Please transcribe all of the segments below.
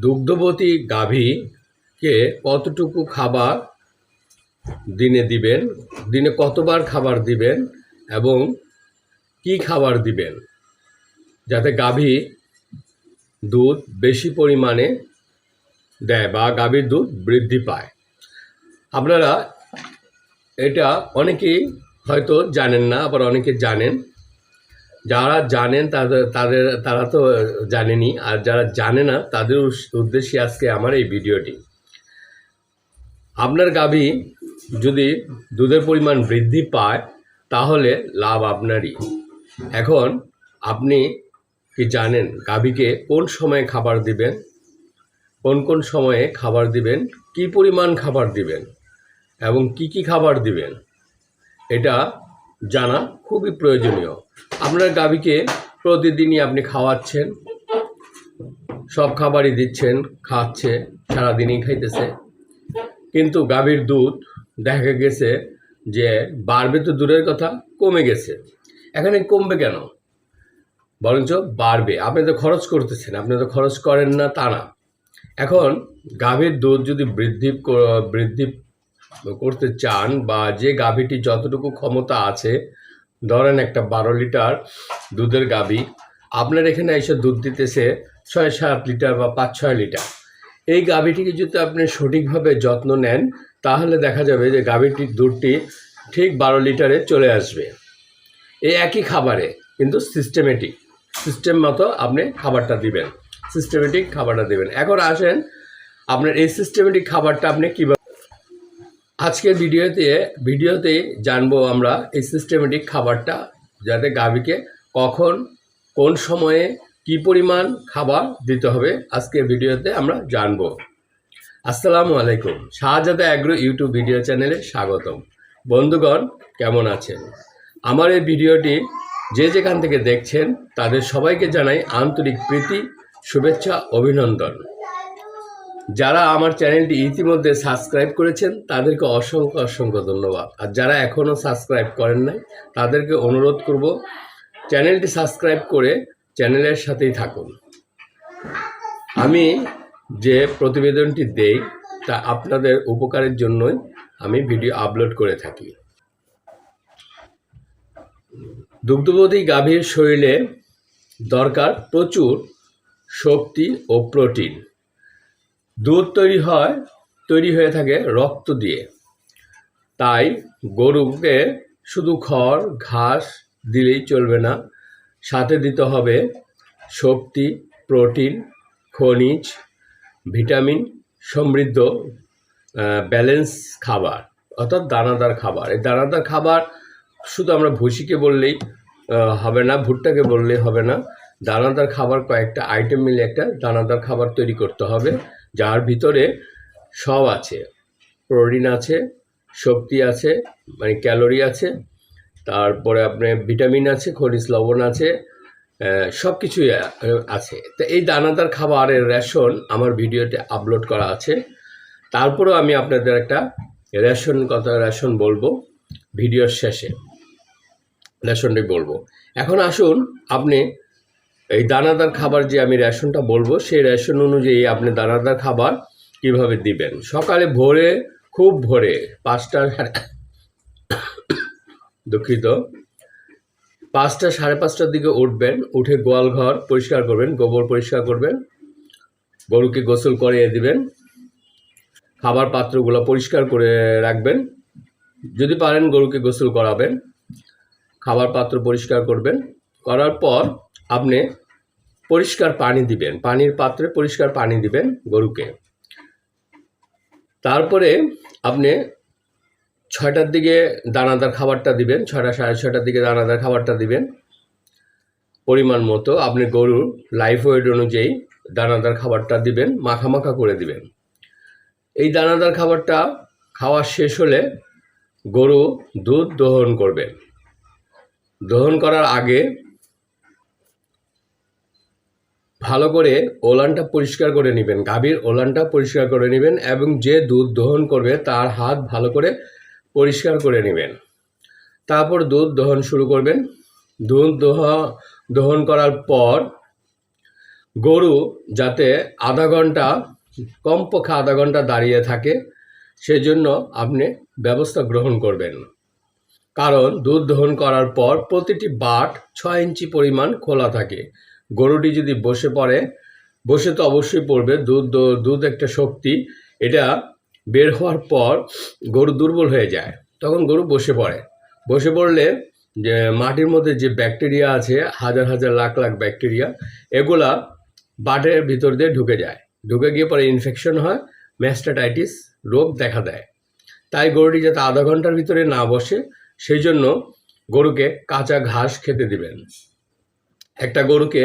দুগ্ধবতী গাভীকে কতটুকু খাবার দিনে দিবেন? দিনে কতবার খাবার দিবেন? এবং কি খাবার দিবেন? যাতে গাভী দুধ বেশি পরিমাণে দেয় বা গাভীর দুধ বৃদ্ধি পায়। আপনারা এটা অনেকেই হয়তো জানেন না, আবার অনেকে জানেন। যারা জানেন তাদের তাদের, তারা তো জানেনি, আর যারা জানে না, তাদের উদ্দেশ্যে আজকে আমার এই ভিডিওটি। আপনার গাভী যদি দুধের পরিমাণ বৃদ্ধি পায়, তাহলে লাভ আপনারই। এখন আপনি কি জানেন গাভীকে কোন সময়ে খাবার দিবেন, কোন কোন সময়ে খাবার দিবেন, কি পরিমাণ খাবার দিবেন, এবং কি কি খাবার দিবেন? এটা জানা খুবই প্রয়োজনীয়। আপনার গাভীকে প্রতিদিনই আপনি খাওয়াচ্ছেন, সব খাবারই দিচ্ছেন, খাচ্ছে, সারাদিনই খাইতেছে। কিন্তু গাভীর দুধ দেখা গেছে যে বাড়বে তো দূরের কথা, কমে গেছে। এখানে কমবে কেন? বরঞ্চ বাড়বে। আপনি তো খরচ করতেছেন, আপনি তো খরচ করেন না, তা না। এখন গাভীর দুধ যদি বৃদ্ধি বৃদ্ধি করতে চান বা যে গাভীটি যতটুকু ক্ষমতা আছে, ধরেন একটা বারো লিটার দুধের গাভী, আপনার এখানে এসে দুধ দিতেছে ছয় সাত লিটার বা পাঁচ ছয় লিটার। এই গাভীটিকে যদি আপনি সঠিকভাবে যত্ন নেন, তাহলে দেখা যাবে যে গাভীটির দুধটি ঠিক বারো লিটারে চলে আসবে। এই একই খাবারে, কিন্তু সিস্টেমেটিক সিস্টেম মতো আপনি খাবারটা দিবেন। সিস্টেমেটিক খাবারটা দিবেন। এখন আসেন, আপনার এই সিস্টেমেটিক খাবারটা আপনি কীভাবে আজকের ভিডিওতে ভিডিওতে জানব আমরা এই সিস্টেমেটিক খাবারটা, যাতে গাভীকে কখন, কোন সময়ে কি পরিমাণ খাবার দিতে হবে আজকের ভিডিওতে আমরা জানব। আসসালামু আলাইকুম। শাহজাদা অ্যাগ্রো ইউটিউব ভিডিও চ্যানেলে স্বাগতম। বন্ধুগণ, কেমন আছেন? আমার এই ভিডিওটি যে যেখান থেকে দেখছেন, তাদের সবাইকে জানাই আন্তরিক প্রীতি, শুভেচ্ছা, অভিনন্দন। যারা আমার চ্যানেলটি ইতিমধ্যে সাবস্ক্রাইব করেছেন, তাদেরকে অসংখ্য অসংখ্য ধন্যবাদ। আর যারা এখনও সাবস্ক্রাইব করেন নাই, তাদেরকে অনুরোধ করব, চ্যানেলটি সাবস্ক্রাইব করে চ্যানেলের সাথেই থাকুন। আমি যে প্রতিবেদনটি দেই, তা আপনাদের উপকারের জন্যই আমি ভিডিও আপলোড করে থাকি। দুগ্ধবতী গাভীর শরীরে দরকার প্রচুর শক্তি ও প্রোটিন। দুধ তৈরি হয়, তৈরি হয়ে থাকে রক্ত দিয়ে। তাই গরুকে শুধু খড়, ঘাস দিলেই চলবে না। সাথে দিতে হবে শক্তি, প্রোটিন, খনিজ, ভিটামিন, সমৃদ্ধ ব্যালেন্স খাবার, অর্থাৎ দানাদার খাবার। এই দানাদার খাবার শুধু আমরা ভুসিকে বললেই হবে না, ভুট্টাকে বললেই হবে না। দানাদার খাবার কয়েকটা আইটেম মিলে একটা দানাদার খাবার তৈরি করতে হবে। যার ভিতরে সব আছে। প্রোটিন আছে, শক্তি আছে মানে ক্যালোরি আছে, তারপরে আপনার ভিটামিন আছে, খনিজ লবণ আছে সব কিছুই আছে। তো এই দানাদার খাবারের রেশন আমার ভিডিওতে আপলোড করা আছে। তারপরেও আমি আপনাদের একটা রেশন কথা, রেশন বলব ভিডিওর শেষে। রেশনটি বলব। এখন আসুন আপনি এই দানাদার খাবার যে আমি রেশনটা বলব, সেই রেশন অনুযায়ী আপনি দানাদার খাবার কীভাবে দিবেন? সকালে ভোরে, খুব ভোরে, পাঁচটা দুঃখিত। পাঁচটা সাড়ে পাঁচটার দিকে উঠবেন, উঠে গোয়াল ঘর পরিষ্কার করবেন, গোবর পরিষ্কার করবেন, গরুকে গোসল করিয়ে দিবেন, খাবার পাত্রগুলো পরিষ্কার করে রাখবেন, যদি পারেন গরুকে গোসল করাবেন, খাবার পাত্র পরিষ্কার করবেন, করার পর আপনি পরিষ্কার পানি দিবেন, পানির পাত্রে পরিষ্কার পানি দিবেন গরুকে। তারপরে আপনি ছয়টার দিকে দানাদার খাবারটা দিবেন, ছয়টা সাড়ে ছয়টার দিকে দানাদার খাবারটা দিবেন। পরিমাণ মতো আপনি গরুর লাইফ ওয়েট অনুযায়ী দানাদার খাবারটা দিবেন, মাখা মাখা করে দিবেন। এই দানাদার খাবারটা খাওয়া শেষ হলে গরু দুধ দহন করবেন। দহন করার আগে ভালো করে ওলানটা পরিষ্কার করে নেবেন, গাভীর ওলানটা পরিষ্কার করে নেবেন এবং যে দুধ দহন করবে তার হাত ভালো করে পরিষ্কার করে নেবেন। তারপর দুধ দহন শুরু করবেন। দুধ দহ, দহন করার পর গরু যাতে আধা ঘণ্টা, কমপক্ষে আধা ঘণ্টা দাঁড়িয়ে থাকে, সেজন্য আপনি ব্যবস্থা গ্রহণ করবেন। কারণ দুধ দহন করার পর প্রতিটি বাট ছয় ইঞ্চি পরিমাণ খোলা থাকে। গরুটি যদি বসে পড়ে, বসে তো অবশ্যই পড়বে, দুধ দুধ একটা শক্তি, এটা বের হওয়ার পর গরু দুর্বল হয়ে যায়। তখন গরু বসে পড়ে। বসে পড়লে যে মাটির মধ্যে যে ব্যাকটেরিয়া আছে, হাজার হাজার লাখ লাখ ব্যাকটেরিয়া, এগুলা বাটের ভিতর দিয়ে ঢুকে যায়। ঢুকে গিয়ে পরে ইনফেকশন হয় ম্যাস্টাটাইটিস রোগ দেখা দেয়। তাই গরুটি যাতে আধা ঘণ্টার ভিতরে না বসে, সেই জন্য গরুকে কাঁচা ঘাস খেতে দিবেন। একটা গরুকে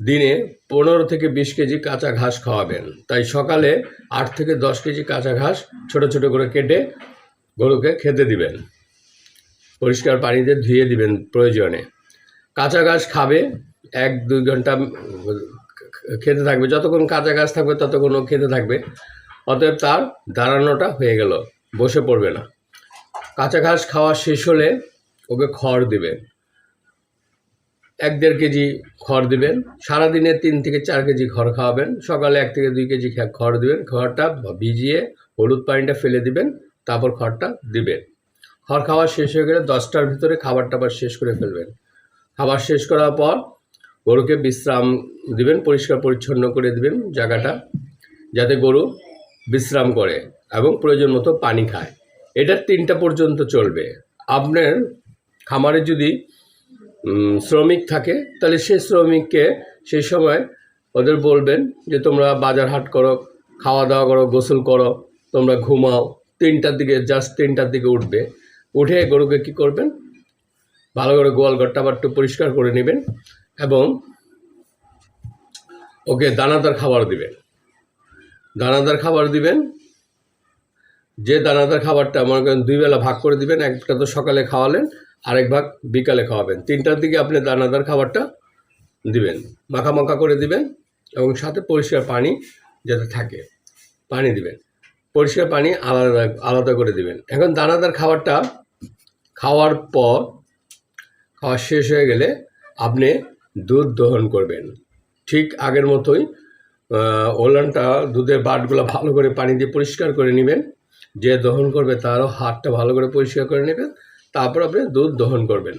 দিনে পনেরো থেকে বিশ কেজি কাঁচা ঘাস খাওয়াবেন। তাই সকালে আট থেকে দশ কেজি কাঁচা ঘাস ছোট ছোট করে কেটে গরুকে খেতে দিবেন। পরিষ্কার পানিতে ধুয়ে দিবেন প্রয়োজনে। কাঁচা ঘাস খাবে, এক দুই ঘণ্টা খেতে থাকবে। যতক্ষণ কাঁচা ঘাস থাকবে ততক্ষণ ও খেতে থাকবে। অতএব তার দাঁড়ানোটা হয়ে গেল, বসে পড়বে না। কাঁচা ঘাস খাওয়া শেষ হলে ওকে খড় দিবেন এক দেড় কেজি খড় দিবেন, সারাদিনে তিন থেকে চার কেজি খড় খাওয়াবেন, সকালে এক থেকে দুই কেজি খড় দিবেন, খড়টা ভিজিয়ে হলুদ পানিটা ফেলে দিবেন, তারপর খড়টা দিবেন। খড় খাওয়া শেষ হয়ে গেলে দশটার ভিতরে খাবার টাবার শেষ করে ফেলবেন। খাবার শেষ করার পর গরুকে বিশ্রাম দিবেন, পরিষ্কার পরিচ্ছন্ন করে দিবেন জায়গাটা, যাতে গরু বিশ্রাম করে এবং প্রয়োজন মতো পানি খায়। এটা তিনটা পর্যন্ত চলবে। আপনার খামারে যদি শ্রমিক থাকে, তাহলে সেই শ্রমিককে সেই সময় ওদের বলবেন যে, তোমরা বাজার হাট করো, খাওয়া দাওয়া করো, গোসল করো, তোমরা ঘুমাও। তিনটার দিকে জাস্ট তিনটার দিকে উঠবে। উঠে গরুকে কি করবেন? ভালো করে গোয়াল ঘরটা আবার একটু পরিষ্কার করে নেবেন এবং ওকে দানাদার খাবার দিবেন। দানাদার খাবার দিবেন। যে দানাদার খাবারটা মনে করেন দুই বেলা ভাগ করে দিবেন, একটা তো সকালে খাওয়ালেন আরেক ভাগ বিকালে খাওয়াবেন। তিনটার দিকে আপনি দানাদার খাবারটা দিবেন মাখা মাখা করে দিবেন এবং সাথে পরিষ্কার পানি যাতে থাকে, পানি দিবেন। পরিষ্কার পানি আলাদা আলাদা করে দিবেন। এখন দানাদার খাবারটা খাওয়ার পর, খাওয়া শেষ হয়ে গেলে আপনি দুধ দহন করবেন। ঠিক আগের মতোই ওলানটা, দুধের বাটগুলো ভালো করে পানি দিয়ে পরিষ্কার করে নেবেন। যে দহন করবে তারও হাতটা ভালো করে পরিষ্কার করে নেবেন। তারপর আপনি দুধ দহন করবেন।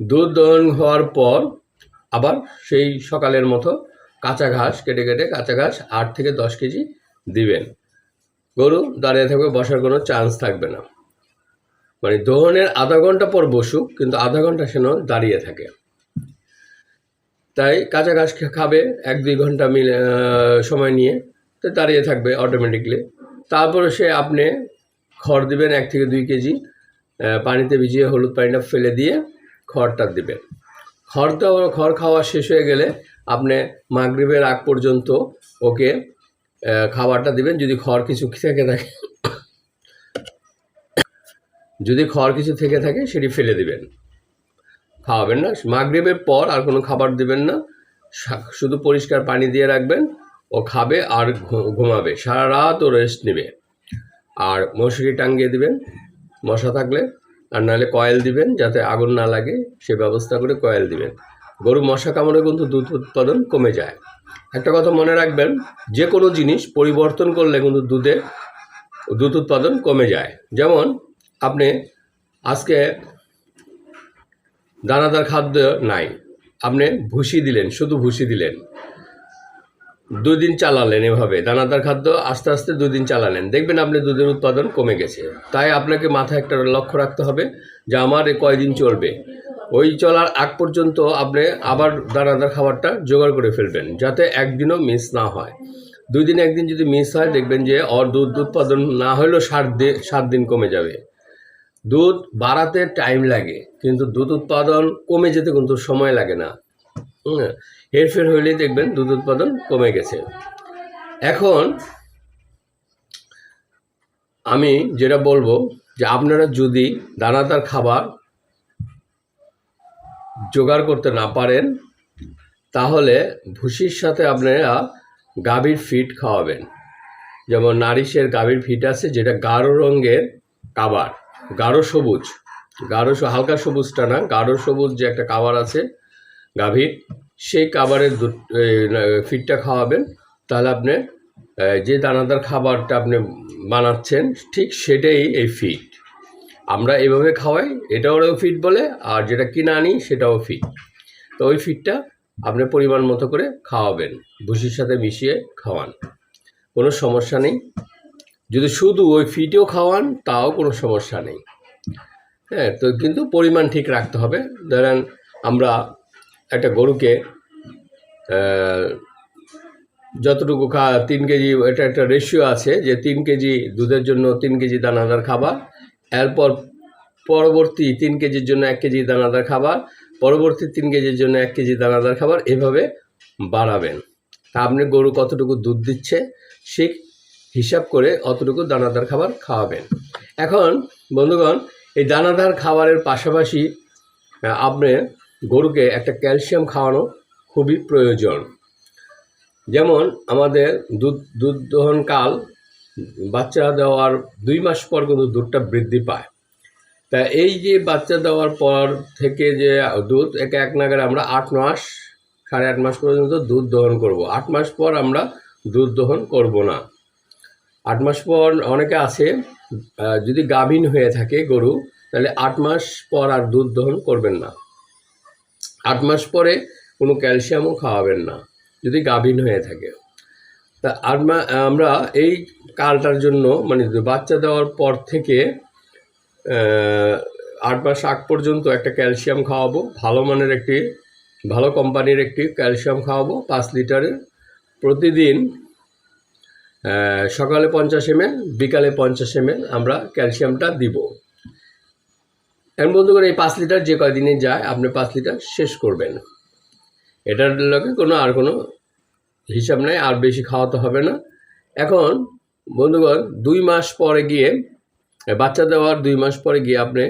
দুধ দহন হওয়ার পর আবার সেই সকালের মতো কাঁচা ঘাস কেটে কেটে কাঁচা ঘাস আট থেকে দশ কেজি দিবেন। গরু দাঁড়িয়ে থাকবে বসার কোনো চান্স থাকবে না। মানে দহনের আধা ঘণ্টা পর বসুক, কিন্তু আধা ঘণ্টা সেন দাঁড়িয়ে থাকে। তাই কাঁচা ঘাস খাবে, এক দুই ঘণ্টা মিলে সময় নিয়ে, তো দাঁড়িয়ে থাকবে অটোমেটিকলি তারপরে সে আপনি খড় দিবেন এক থেকে দুই কেজি পানিতে ভিজিয়ে হলুদ পানিটা ফেলে দিয়ে খড়টা দিবেন। খড় দেওয়া খড় খাওয়া শেষ হয়ে গেলে আপনি মাগরিবের আগ পর্যন্ত ওকে খাবারটা দিবেন। যদি খড় কিছু থেকে থাকে, যদি খড় কিছু থেকে থাকে সেটি ফেলে দিবেন। খাওয়াবেন না। মাগরিবের পর আর কোনো খাবার দিবেন না। শুধু পরিষ্কার পানি দিয়ে রাখবেন। ও খাবে আর ঘুমাবে। সারা রাত ও রেস্ট নেবে। আর মশারি টাঙ্গিয়ে দিবেন, মশা থাকলে, আর নাহলে কয়েল দিবেন যাতে আগুন না লাগে, সে ব্যবস্থা করে কয়েল দিবেন। গরু মশা কামড়ে কিন্তু দুধ উৎপাদন কমে যায়। একটা কথা মনে রাখবেন যে কোনো জিনিস পরিবর্তন করলে কিন্তু দুধে দুধ উৎপাদন কমে যায়। যেমন, আপনি আজকে দানাদার খাদ্য নাই, আপনি ভুসি দিলেন, শুধু ভুসি দিলেন। দুই দিন চালালেন এভাবে। দানাদার খাদ্য আস্তে আস্তে দুই দিন চালালেন। দেখবেন আপনি দুধের উৎপাদন কমে গেছে। তাই আপনাকে মাথায় একটা লক্ষ্য রাখতে হবে যে আমার এ কয়দিন চলবে। ওই চলার আগ পর্যন্ত আপনি আবার দানাদার খাবারটা জোগাড় করে ফেলবেন, যাতে একদিনও মিস না হয়। দুই দিন একদিন যদি মিস হয়, দেখবেন যে অর দুধ উৎপাদন না হলেও সাত দিন সাত দিন কমে যাবে। দুধ বাড়াতে টাইম লাগে, কিন্তু দুধ উৎপাদন কমে যেতে কিন্তু সময় লাগে না। হেরফের হইলেই দেখবেন দুধ উৎপাদন কমে গেছে। এখন আমি যেটা বলব যে আপনারা যদি দানাদার খাবার জোগাড় করতে না পারেন, তাহলে ভুসির সাথে আপনারা গাভীর ফিট খাওয়াবেন। যেমন নারিশের গাভীর ফিট আছে, যেটা গাঢ় রঙের কাবার, গাঢ় সবুজ, গাঢ় হালকা সবুজটা না, গাঢ় সবুজ যে একটা কাবার আছে গাভীর সেই খাবারের ফিডটা খাওয়াবেন। তাহলে আপনি যে দানাদার খাবারটা আপনি বানাচ্ছেন, ঠিক সেটাই এই ফিড আমরা এভাবে খাওয়াই এটা ওরাও ফিড বলে, আর যেটা কিনে আনি, সেটাও ফিড তো ওই ফিডটা আপনি পরিমাণ মতো করে খাওয়াবেন, ভুসির সাথে মিশিয়ে খাওয়ান। কোনো সমস্যা নেই। যদি শুধু ওই ফিটেও খাওয়ান, তাও কোনো সমস্যা নেই। হ্যাঁ তো কিন্তু পরিমাণ ঠিক রাখতে হবে। ধরেন আমরা একটা গরুকে যতটুকু খা, তিন কেজি, এটা একটা রেশিও আছে যে তিন কেজি দুধের জন্য তিন কেজি দানাদার খাবার, এরপর পরবর্তী তিন কেজির জন্য এক কেজি দানাদার খাবার, পরবর্তী তিন কেজির জন্য এক কেজি দানাদার খাবার এভাবে বাড়াবেন। তা আপনি গরু কতটুকু দুধ দিচ্ছে সে হিসাব করে অতটুকু দানাদার খাবার খাওয়াবেন। এখন বন্ধুগণ, এই দানাদার খাবারের পাশাপাশি আপনি গরুকে একটা ক্যালসিয়াম খাওয়ানো খুবই প্রয়োজন। যেমন আমাদের দুধ দুধ দহনকাল বাচ্চা দেওয়ার দুই মাস পর কিন্তু দুধটা বৃদ্ধি পায়। তা এই যে বাচ্চা দেওয়ার পর থেকে যে দুধ, একে এক নাগারে আমরা আট মাস, সাড়ে আট মাস পর্যন্ত দুধ দহন করব। আট মাস পর আমরা দুধ দহন করব না। আট মাস পর অনেকে আছে যদি গাভীন হয়ে থাকে গরু, তাহলে আট মাস পর আর দুধ দহন করবেন না। আট মাস পরে কোনো ক্যালসিয়ামও খাওয়াবেন না, যদি গাভীন হয়ে থাকে। তা আট মা আমরা এই কালটার জন্য মানে বাচ্চা দেওয়ার পর থেকে আট মাস আগ পর্যন্ত একটা ক্যালসিয়াম খাওয়াবো, ভালো মানের একটি, ভালো কোম্পানির একটি ক্যালসিয়াম খাওয়াবো, পাঁচ লিটারের। প্রতিদিন সকালে পঞ্চাশ এমএল, বিকালে পঞ্চাশ এমএল আমরা ক্যালসিয়ামটা দিব। এখন বন্ধুগণ এই পাঁচ লিটার যে কয়দিনে যায়, আপনি পাঁচ লিটার শেষ করবেন। এটার লগে কোনো আর কোনো হিসাব নেই, আর বেশি খাওয়াতে হবে না। এখন বন্ধুগণ, দুই মাস পরে গিয়ে, বাচ্চা দেওয়ার দুই মাস পরে গিয়ে আপনি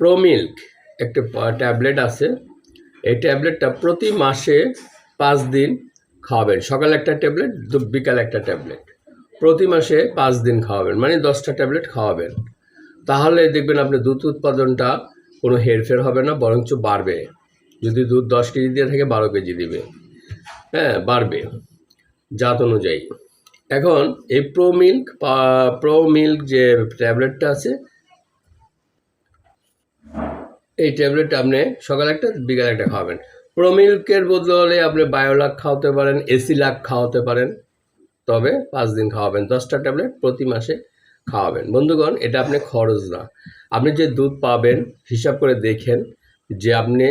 প্রো মিল্ক একটা ট্যাবলেট আছে। এই ট্যাবলেটটা প্রতি মাসে পাঁচ দিন খাওয়াবেন। সকালে একটা ট্যাবলেট বিকালে একটা ট্যাবলেট প্রতি মাসে পাঁচ দিন খাওয়াবেন মানে দশটা ট্যাবলেট খাওয়াবেন। তাহলে দেখবেন আপনি দুধ উৎপাদনটা কোনো হেরফের হবে না, বরঞ্চ বাড়বে। যদি দুধ দশ কেজি দিয়ে থাকে, বারো কেজি দিবে। হ্যাঁ বাড়বে জাত অনুযায়ী। এখন এই প্রো মিল্ক প্রো মিল্ক যে ট্যাবলেটটা আছে, এই ট্যাবলেটটা আপনি সকালে একটা, বিকালে একটা খাওয়াবেন। প্রো মিল্কের বদলে আপনি বায়োলাক খাওয়াতে পারেন এসি লাক খাওয়াতে পারেন, তবে পাঁচ দিন খাওয়াবেন। দশটা ট্যাবলেট প্রতি মাসে খাওয়াবেন। বন্ধুগণ, এটা আপনি খরচ না। আপনি যে দুধ পাবেন, হিসাব করে দেখেন যে আপনি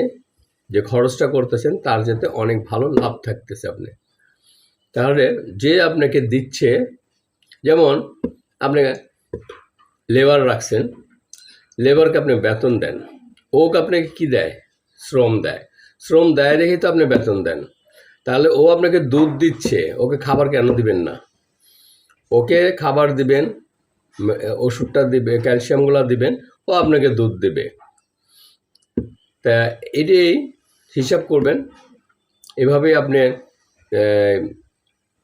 যে খরচটা করতেছেন, তার যাতে অনেক ভালো লাভ থাকতেছে আপনি। তাহলে যে আপনাকে দিচ্ছে, যেমন আপনি লেবার রাখছেন, লেবারকে আপনি বেতন দেন। ওকে আপনাকে কি দেয়? শ্রম দেয়। শ্রম দেয় রেখে তো আপনি বেতন দেন। তাহলে ও আপনাকে দুধ দিচ্ছে, ওকে খাবার কেন দিবেন না? ওকে খাবার দিবেন ওষুধটা দিবে, ক্যালসিয়ামগুলো দিবেন, ও আপনাকে দুধ দেবে। তা এটাই হিসাব করবেন। এভাবেই আপনি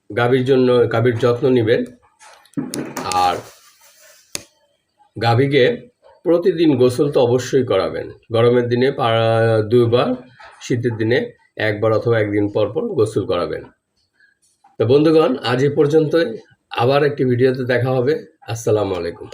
গাভীর জন্য, গাভীর যত্ন নেবেন। আর গাভীকে প্রতিদিন গোসল তো অবশ্যই করাবেন। গরমের দিনে দুইবার, শীতের দিনে একবার অথবা একদিন পর পর গোসল করাবেন। তো বন্ধুগণ, আজ এ পর্যন্তই। আবার একটি ভিডিওতে দেখা হবে। আসসালামু আলাইকুম।